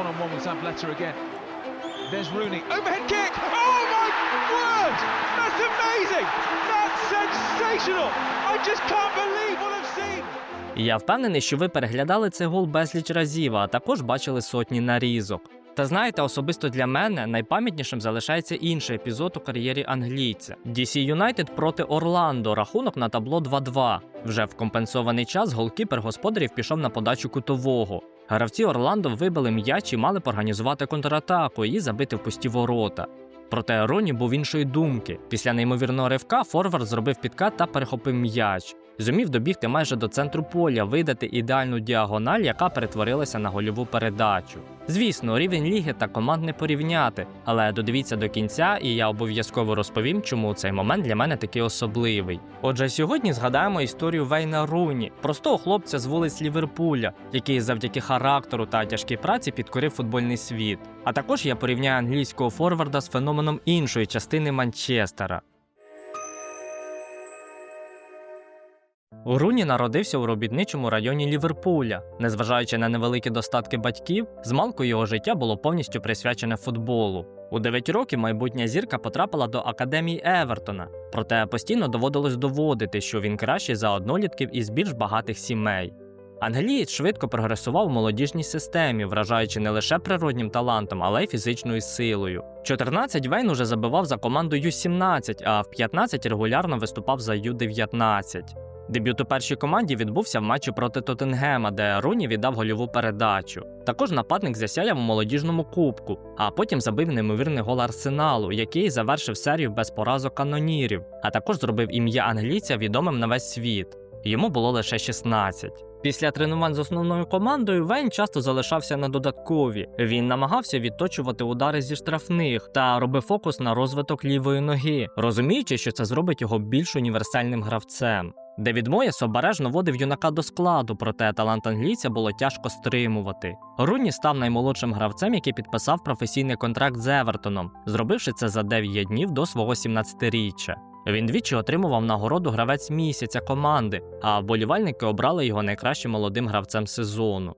one on one with Zambletta again. There's Rooney. Overhead kick! Oh my word! That's amazing! That's sensational! I just can't believe what I've seen! Я впевнений, що ви переглядали цей гол безліч разів, а також бачили сотні нарізок. Та знаєте, особисто для мене найпам'ятнішим залишається інший епізод у кар'єрі англійця. DC United проти Орландо, рахунок на табло 2-2. Вже в компенсований час голкіпер господарів пішов на подачу кутового. Гравці Орландо вибили м'яч і мали б організувати контратаку і забити в пусті ворота. Проте Роні був іншої думки. Після неймовірного ривка Форвард зробив підкат та перехопив м'яч. Зумів добігти майже до центру поля, видати ідеальну діагональ, яка перетворилася на гольову передачу. Звісно, рівень ліги та команд не порівняти, але додивіться до кінця, і я обов'язково розповім, чому цей момент для мене такий особливий. Отже, сьогодні згадаємо історію Вейна Руні, простого хлопця з вулиць Ліверпуля, який завдяки характеру та тяжкій праці підкорив футбольний світ. А також я порівняю англійського форварда з феноменом іншої частини Манчестера. Руні народився у робітничому районі Ліверпуля. Незважаючи на невеликі достатки батьків, змалку його життя було повністю присвячене футболу. У 9 років майбутня зірка потрапила до академії Евертона, проте постійно доводилось доводити, що він кращий за однолітків із більш багатих сімей. Англієць швидко прогресував у молодіжній системі, вражаючи не лише природнім талантом, але й фізичною силою. В 14 Вейн уже забивав за команду Ю-17, а в 15 регулярно виступав за Ю-19. Дебют у першій команді відбувся в матчі проти Тоттенгема, де Руні віддав гольову передачу. Також нападник засяяв у молодіжному кубку, а потім забив неймовірний гол арсеналу, який завершив серію без поразок канонірів, а також зробив ім'я англійця відомим на весь світ. Йому було лише 16. Після тренувань з основною командою Вейн часто залишався на додаткові. Він намагався відточувати удари зі штрафних та робив фокус на розвиток лівої ноги, розуміючи, що це зробить його більш універсальним гравцем. Девід Моєс обережно водив юнака до складу, проте талант англійця було тяжко стримувати. Руні став наймолодшим гравцем, який підписав професійний контракт з Евертоном, зробивши це за 9 днів до свого 17-річчя. Він двічі отримував нагороду гравець місяця команди, а вболівальники обрали його найкращим молодим гравцем сезону.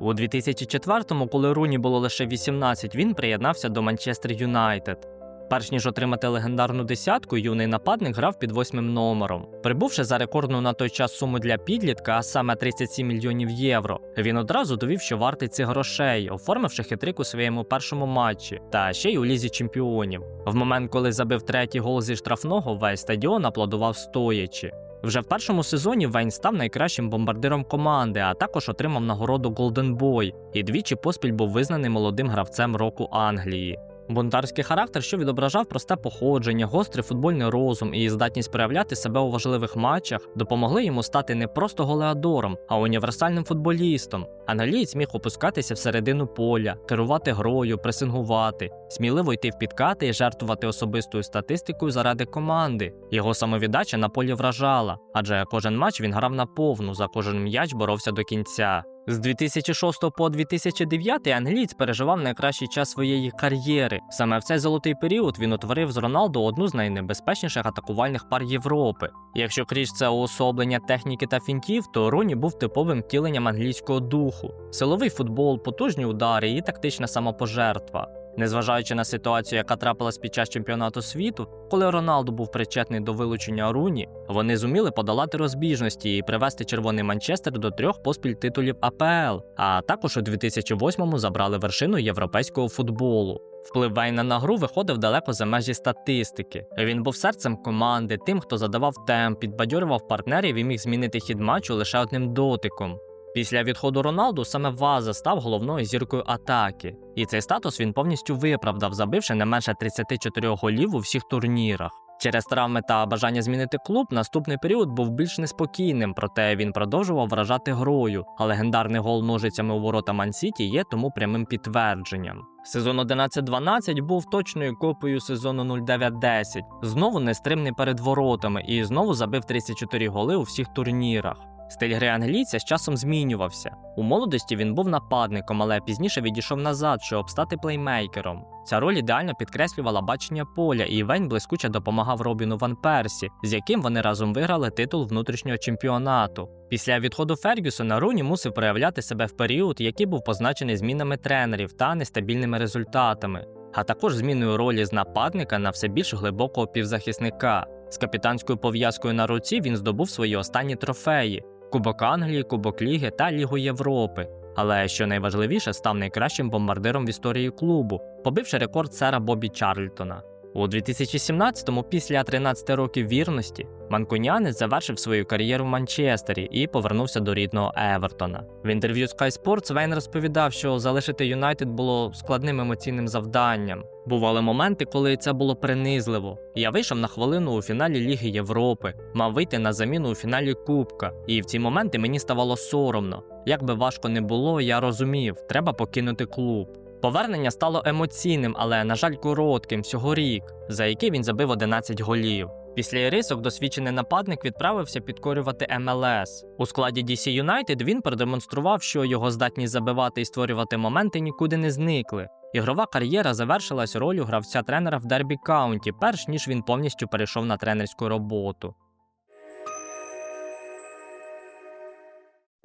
У 2004-му, коли Руні було лише 18, він приєднався до Манчестер Юнайтед. Перш ніж отримати легендарну десятку, юний нападник грав під восьмим номером. Прибувши за рекордну на той час суму для підлітка, а саме 37 мільйонів євро, він одразу довів, що вартий цих грошей, оформивши хитрик у своєму першому матчі, та ще й у лізі чемпіонів. В момент, коли забив третій гол зі штрафного, весь стадіон аплодував стоячи. Вже в першому сезоні Вейн став найкращим бомбардиром команди, а також отримав нагороду Golden Boy і двічі поспіль був визнаний молодим гравцем року Англії. Бунтарський характер, що відображав просте походження, гострий футбольний розум і здатність проявляти себе у важливих матчах, допомогли йому стати не просто голеадором, а універсальним футболістом. Англієць міг опускатися всередину поля, керувати грою, пресингувати, сміливо йти в підкати і жертвувати особистою статистикою заради команди. Його самовіддача на полі вражала, адже кожен матч він грав на повну, за кожен м'яч боровся до кінця. З 2006 по 2009 англієць переживав найкращий час своєї кар'єри. Саме в цей золотий період він утворив з Роналду одну з найнебезпечніших атакувальних пар Європи. Якщо Кріш це уособлення техніки та фінтів, то Руні був типовим втіленням англійського духу: силовий футбол, потужні удари і тактична самопожертва. Незважаючи на ситуацію, яка трапилась під час чемпіонату світу, коли Роналду був причетний до вилучення Руні, вони зуміли подолати розбіжності і привести червоний Манчестер до трьох поспіль титулів АПЛ, а також у 2008-му забрали вершину європейського футболу. Вплив Вейна на гру виходив далеко за межі статистики. Він був серцем команди, тим, хто задавав темп, підбадьорював партнерів і міг змінити хід матчу лише одним дотиком. Після відходу Роналду саме Ваза став головною зіркою атаки, і цей статус він повністю виправдав, забивши не менше 34 голів у всіх турнірах. Через травми та бажання змінити клуб наступний період був більш неспокійним, проте він продовжував вражати грою, а легендарний гол ножицями у ворота Ман-Сіті є тому прямим підтвердженням. Сезон 11-12 був точною копією сезону 09-10, знову нестримний перед воротами і знову забив 34 голи у всіх турнірах. Стиль гри англійця з часом змінювався. У молодості він був нападником, але пізніше відійшов назад, щоб стати плеймейкером. Ця роль ідеально підкреслювала бачення поля, і Вейн блискуче допомагав Робіну Ван Персі, з яким вони разом виграли титул внутрішнього чемпіонату. Після відходу Фергюсона Руні мусив проявляти себе в період, який був позначений змінами тренерів та нестабільними результатами, а також зміною ролі з нападника на все більш глибокого півзахисника. З капітанською пов'язкою на руці він здобув свої останні трофеї: Кубок Англії, Кубок Ліги та Лігу Європи. Але що найважливіше, став найкращим бомбардиром в історії клубу, побивши рекорд сера Бобі Чарльтона. У 2017-му, після 13 років вірності, манкунянець завершив свою кар'єру в Манчестері і повернувся до рідного Евертона. В інтерв'ю Sky Sports Вейн розповідав, що залишити Юнайтед було складним емоційним завданням. Бували моменти, коли це було принизливо. Я вийшов на хвилину у фіналі Ліги Європи, мав вийти на заміну у фіналі Кубка, і в ці моменти мені ставало соромно. Як би важко не було, я розумів, треба покинути клуб. Повернення стало емоційним, але, на жаль, коротким всього рік, за який він забив 11 голів. Після ірисок досвідчений нападник відправився підкорювати МЛС. У складі DC United він продемонстрував, що його здатність забивати і створювати моменти нікуди не зникли. Ігрова кар'єра завершилась ролью гравця тренера в Дербі Каунті, перш ніж він повністю перейшов на тренерську роботу.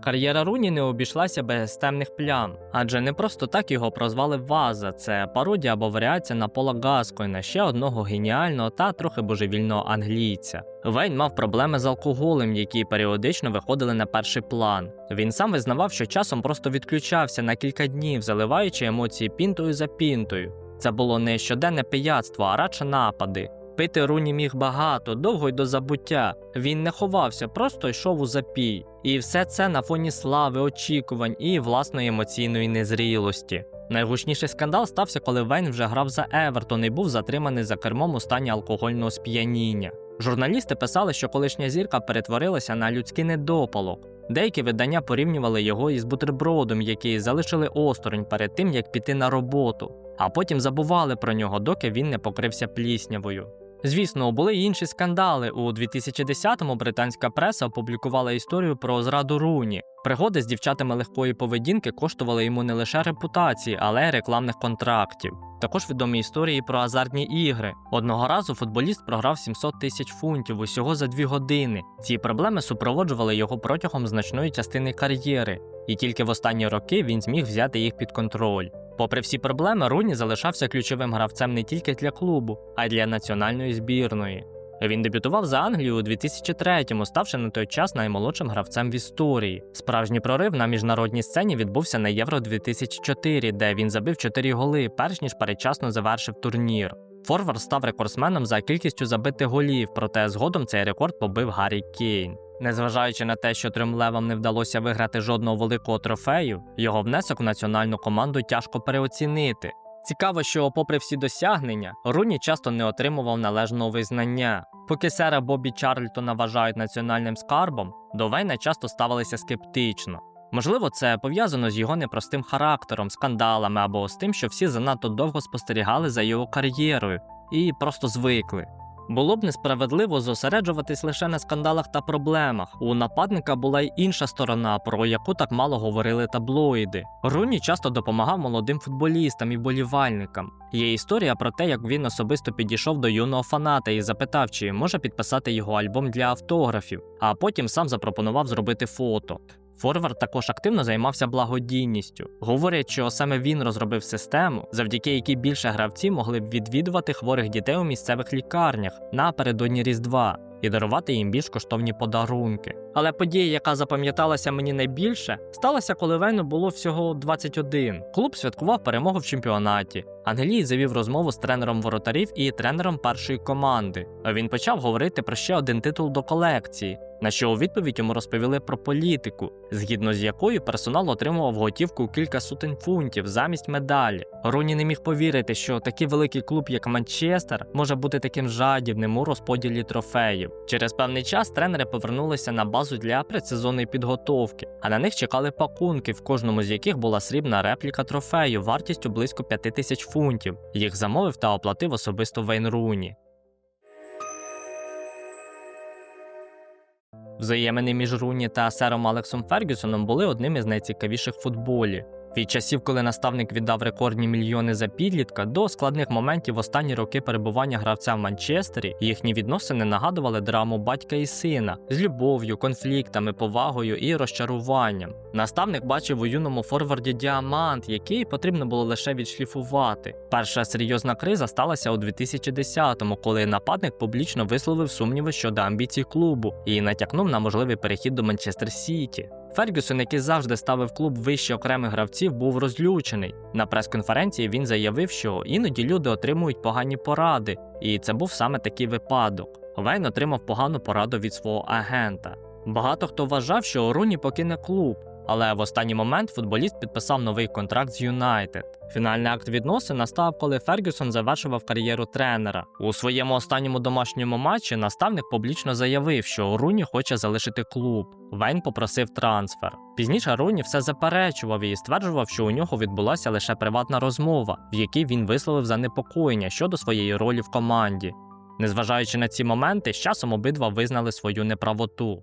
Кар'єра Руні не обійшлася без темних плям, адже не просто так його прозвали Ваза. Це пародія або варіація на Пола Гаскойна, ще одного геніального та трохи божевільного англійця. Вейн мав проблеми з алкоголем, які періодично виходили на перший план. Він сам визнавав, що часом просто відключався на кілька днів, заливаючи емоції пінтою за пінтою. Це було не щоденне пияцтво, а радше напади. Пити Руні міг багато, довго й до забуття. Він не ховався, просто йшов у запій. І все це на фоні слави, очікувань і власної емоційної незрілості. Найгучніший скандал стався, коли Вейн вже грав за Евертон і був затриманий за кермом у стані алкогольного сп'яніння. Журналісти писали, що колишня зірка перетворилася на людський недопалок. Деякі видання порівнювали його із бутербродом, який залишили осторонь перед тим, як піти на роботу, а потім забували про нього, доки він не покрився пліснявою. Звісно, були й інші скандали. У 2010-му британська преса опублікувала історію про зраду Руні. Пригоди з дівчатами легкої поведінки коштували йому не лише репутації, але й рекламних контрактів. Також відомі історії про азартні ігри. Одного разу футболіст програв 700 тисяч фунтів усього за дві години. Ці проблеми супроводжували його протягом значної частини кар'єри, і тільки в останні роки він зміг взяти їх під контроль. Попри всі проблеми, Руні залишався ключовим гравцем не тільки для клубу, а й для національної збірної. Він дебютував за Англію у 2003-му, ставши на той час наймолодшим гравцем в історії. Справжній прорив на міжнародній сцені відбувся на Євро 2004, де він забив 4 голи, перш ніж передчасно завершив турнір. Форвард став рекордсменом за кількістю забитих голів, проте згодом цей рекорд побив Гаррі Кейн. Незважаючи на те, що трьом левам не вдалося виграти жодного великого трофею, його внесок в національну команду тяжко переоцінити. Цікаво, що, попри всі досягнення, Руні часто не отримував належного визнання. Поки сера Бобі Чарльтона вважають національним скарбом, до Вейна часто ставилися скептично. Можливо, це пов'язано з його непростим характером, скандалами або з тим, що всі занадто довго спостерігали за його кар'єрою і просто звикли. Було б несправедливо зосереджуватись лише на скандалах та проблемах. У нападника була й інша сторона, про яку так мало говорили таблоїди. Руні часто допомагав молодим футболістам і болівальникам. Є історія про те, як він особисто підійшов до юного фаната і запитав, чи може підписати його альбом для автографів, а потім сам запропонував зробити фото. Форвард також активно займався благодійністю. Говорять, що саме він розробив систему, завдяки якій більше гравців могли б відвідувати хворих дітей у місцевих лікарнях напередодні Різдва і дарувати їм більш коштовні подарунки. Але подія, яка запам'яталася мені найбільше, сталася, коли Вейну було всього 21. Клуб святкував перемогу в чемпіонаті. Англій завів розмову з тренером воротарів і тренером першої команди. Він почав говорити про ще один титул до колекції. На що у відповідь йому розповіли про політику, згідно з якою персонал отримував готівку у кілька сотень фунтів замість медалі. Руні не міг повірити, що такий великий клуб, як Манчестер, може бути таким жадібним у розподілі трофеїв. Через певний час тренери повернулися на базу для предсезонної підготовки, а на них чекали пакунки, в кожному з яких була срібна репліка трофею вартістю близько 5 тисяч фунтів. Їх замовив та оплатив особисто Вейн Руні. Взаємини між Руні та сером Алексом Фергюсоном були одним із найцікавіших футболі. Від часів, коли наставник віддав рекордні мільйони за підлітка, до складних моментів в останні роки перебування гравця в Манчестері їхні відносини нагадували драму батька і сина з любов'ю, конфліктами, повагою і розчаруванням. Наставник бачив у юному форварді діамант, який потрібно було лише відшліфувати. Перша серйозна криза сталася у 2010-му, коли нападник публічно висловив сумніви щодо амбіцій клубу і натякнув на можливий перехід до Манчестер Сіті. Фергюсон, який завжди ставив клуб вище окремих гравців, був розлючений. На прес-конференції він заявив, що іноді люди отримують погані поради, і це був саме такий випадок. Вейн отримав погану пораду від свого агента. Багато хто вважав, що Руні покине клуб, але в останній момент футболіст підписав новий контракт з Юнайтед. Фінальний акт відносин настав, коли Фергюсон завершував кар'єру тренера. У своєму останньому домашньому матчі наставник публічно заявив, що Руні хоче залишити клуб. Вейн попросив трансфер. Пізніше Руні все заперечував і стверджував, що у нього відбулася лише приватна розмова, в якій він висловив занепокоєння щодо своєї ролі в команді. Незважаючи на ці моменти, з часом обидва визнали свою неправоту.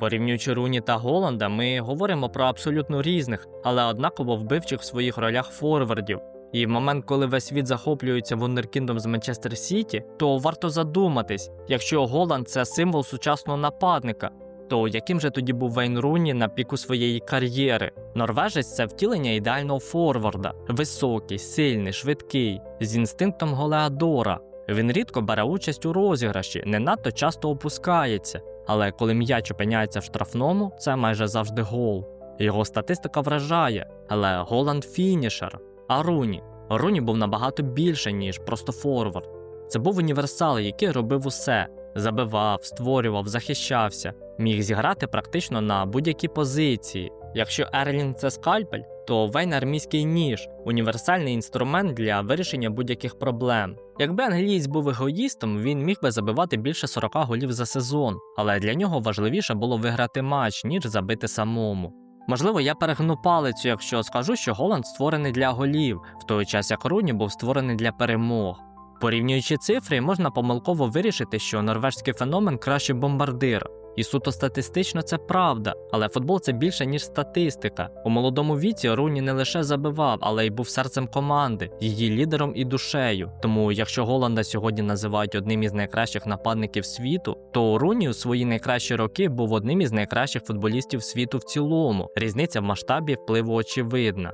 Порівнюючи Руні та Голланда, ми говоримо про абсолютно різних, але однаково вбивчих в своїх ролях форвардів. І в момент, коли весь світ захоплюється вундеркіндом з Манчестер Сіті, то варто задуматись, якщо Голланд це символ сучасного нападника, то яким же тоді був Вейн Руні на піку своєї кар'єри? Норвежець це втілення ідеального форварда, високий, сильний, швидкий, з інстинктом голеадора. Він рідко бере участь у розіграші, не надто часто опускається, але коли м'яч опиняється в штрафному, це майже завжди гол. Його статистика вражає, але Голланд фінішер. А Руні? Руні був набагато більше, ніж просто форвард. Це був універсал, який робив усе: забивав, створював, захищався, міг зіграти практично на будь-якій позиції. Якщо Ерлінг це скальпель, то Вейн армійський ніж універсальний інструмент для вирішення будь-яких проблем. Якби англієць був егоїстом, він міг би забивати більше 40 голів за сезон, але для нього важливіше було виграти матч, ніж забити самому. Можливо, я перегну палицю, якщо скажу, що Голланд створений для голів, в той час як Руні був створений для перемог. Порівнюючи цифри, можна помилково вирішити, що норвежський феномен кращий бомбардир. І суто статистично це правда, але футбол це більше ніж статистика. У молодому віці Руні не лише забивав, але й був серцем команди, її лідером і душею. Тому, якщо Голланда сьогодні називають одним із найкращих нападників світу, то Руні у свої найкращі роки був одним із найкращих футболістів світу в цілому. Різниця в масштабі впливу очевидна.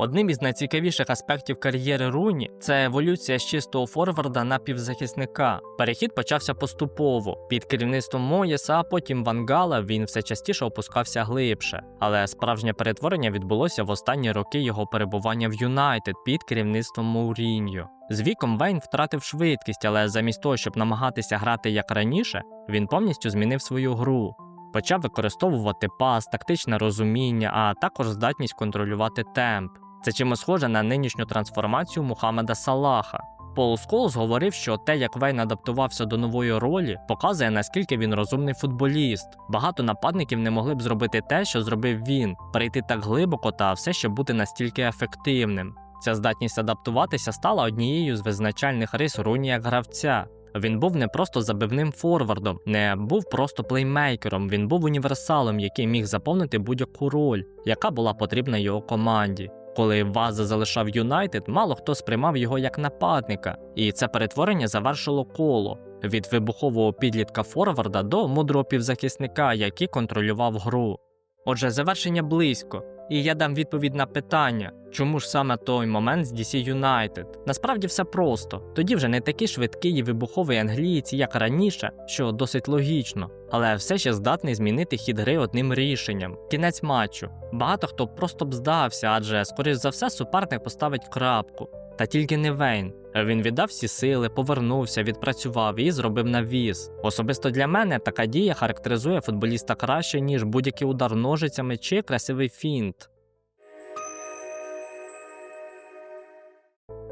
Одним із найцікавіших аспектів кар'єри Руні це еволюція з чистого форварда на півзахисника. Перехід почався поступово. Під керівництвом Моєса, а потім Вангала він все частіше опускався глибше. Але справжнє перетворення відбулося в останні роки його перебування в Юнайтед під керівництвом Моуріньо. З віком Вейн втратив швидкість, але замість того, щоб намагатися грати як раніше, він повністю змінив свою гру. Почав використовувати пас, тактичне розуміння, а також здатність контролювати темп. Це чимось схоже на нинішню трансформацію Мухаммеда Салаха. Пол Сколз говорив, що те, як Вейн адаптувався до нової ролі, показує наскільки він розумний футболіст. Багато нападників не могли б зробити те, що зробив він, перейти так глибоко та все ще бути настільки ефективним. Ця здатність адаптуватися стала однією з визначальних рис Руні як гравця. Він був не просто забивним форвардом, не був просто плеймейкером, він був універсалом, який міг заповнити будь-яку роль, яка була потрібна його команді. Коли Ваза залишав Юнайтед, мало хто сприймав його як нападника, і це перетворення завершило коло від вибухового підлітка форварда до мудрого півзахисника, який контролював гру. Отже, завершення близько, і я дам відповідь на питання, чому ж саме той момент з DC United? Насправді все просто. Тоді вже не такі швидкі і вибухові англійці, як раніше, що досить логічно, але все ще здатний змінити хід гри одним рішенням. Кінець матчу. Багато хто просто б здався, адже, скоріш за все, суперник поставить крапку. Та тільки не Вейн. Він віддав всі сили, повернувся, відпрацював і зробив навіс. Особисто для мене така дія характеризує футболіста краще, ніж будь-який удар ножицями чи красивий фінт.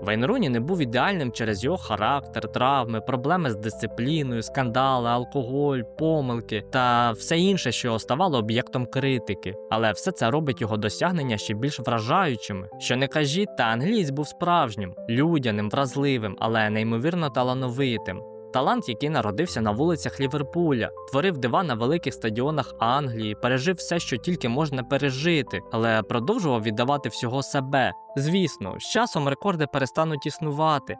Вейн Руні не був ідеальним через його характер, травми, проблеми з дисципліною, скандали, алкоголь, помилки та все інше, що ставало об'єктом критики. Але все це робить його досягнення ще більш вражаючими. Що не кажіть, та англійсь був справжнім, людяним, вразливим, але неймовірно талановитим. Талант, який народився на вулицях Ліверпуля, творив дива на великих стадіонах Англії, пережив все, що тільки можна пережити, але продовжував віддавати всього себе. Звісно, з часом рекорди перестануть існувати.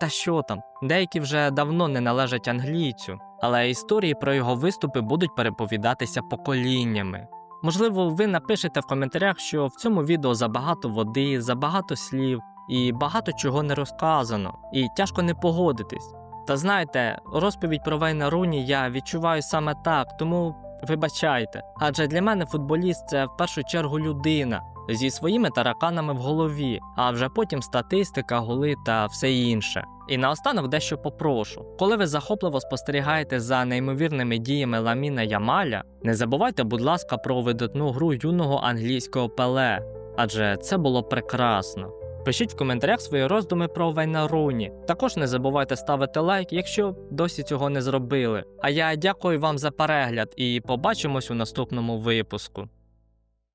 Та що там, деякі вже давно не належать англійцю, але історії про його виступи будуть переповідатися поколіннями. Можливо, ви напишете в коментарях, що в цьому відео забагато води, забагато слів і багато чого не розказано, і тяжко не погодитись. Та знаєте, розповідь про Вейна Руні я відчуваю саме так, тому вибачайте. Адже для мене футболіст це в першу чергу людина зі своїми тараканами в голові, а вже потім статистика, голи та все інше. І наостанок дещо попрошу. Коли ви захопливо спостерігаєте за неймовірними діями Ламіна Ямаля, не забувайте, будь ласка, про видатну гру юного англійського пеле, адже це було прекрасно. Пишіть в коментарях свої роздуми про Вейна Руні. Також не забувайте ставити лайк, якщо досі цього не зробили. А я дякую вам за перегляд і побачимось у наступному випуску.